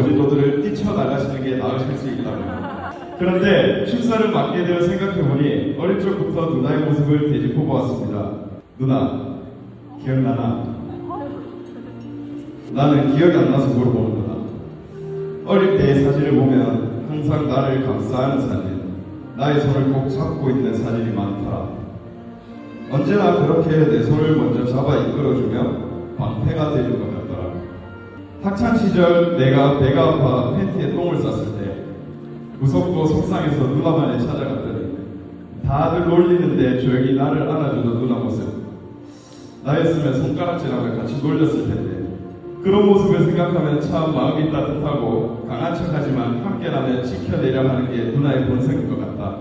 거짓도들을 뛰쳐나가시는 게 나으실 수 있다면 그런데 출사를 맡게 되어 생각해보니 어릴 적부터 누나의 모습을 되짚어 보았습니다. 누나, 기억나나? 나는 기억이 안 나서 물어보는 거다. 어릴 때의 사진을 보면 항상 나를 감싸는 사진, 나의 손을 꼭 잡고 있는 사진이 많더라. 언제나 그렇게 내 손을 먼저 잡아 이끌어주며 방패가 되는 것 같더라. 학창 시절 내가 배가 아파 팬티에 똥을 쌌을 때 무섭고 속상해서 누나만에 찾아갔더니 다들 놀리는데 조용히 나를 안아주던 누나 모습. 나였으면 손가락질하며 같이 놀렸을 텐데 그런 모습을 생각하면 참 마음이 따뜻하고 강한 척하지만 함께라면 지켜내려 하는 게 누나의 본성인 것 같다.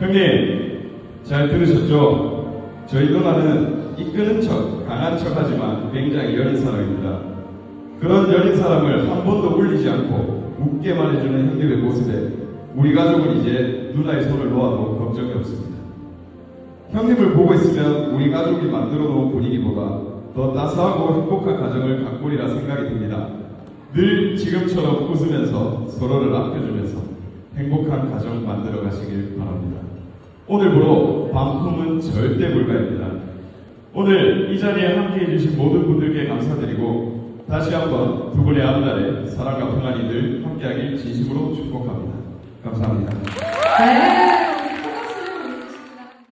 형님 잘 들으셨죠? 저희 누나는 이끄는 척, 강한 척하지만 굉장히 여린 사람입니다. 그런 여린 사람을 한 번도 울리지 않고 웃게만 해주는 형님의 모습에 우리 가족은 이제 누나의 손을 놓아도 걱정이 없습니다. 형님을 보고 있으면 우리 가족이 만들어 놓은 분위기보다 더 따스하고 행복한 가정을 갖고리라 생각이 듭니다. 늘 지금처럼 웃으면서 서로를 아껴주면서 행복한 가정 만들어 가시길 바랍니다. 오늘부로 반품은 절대 불가입니다. 오늘 이 자리에 함께 해 주신 모든 분들께 감사드리고 다시 한번 두 분의 앞날에 사랑과 평안이 늘 함께하길 진심으로 축복합니다. 감사합니다. 네,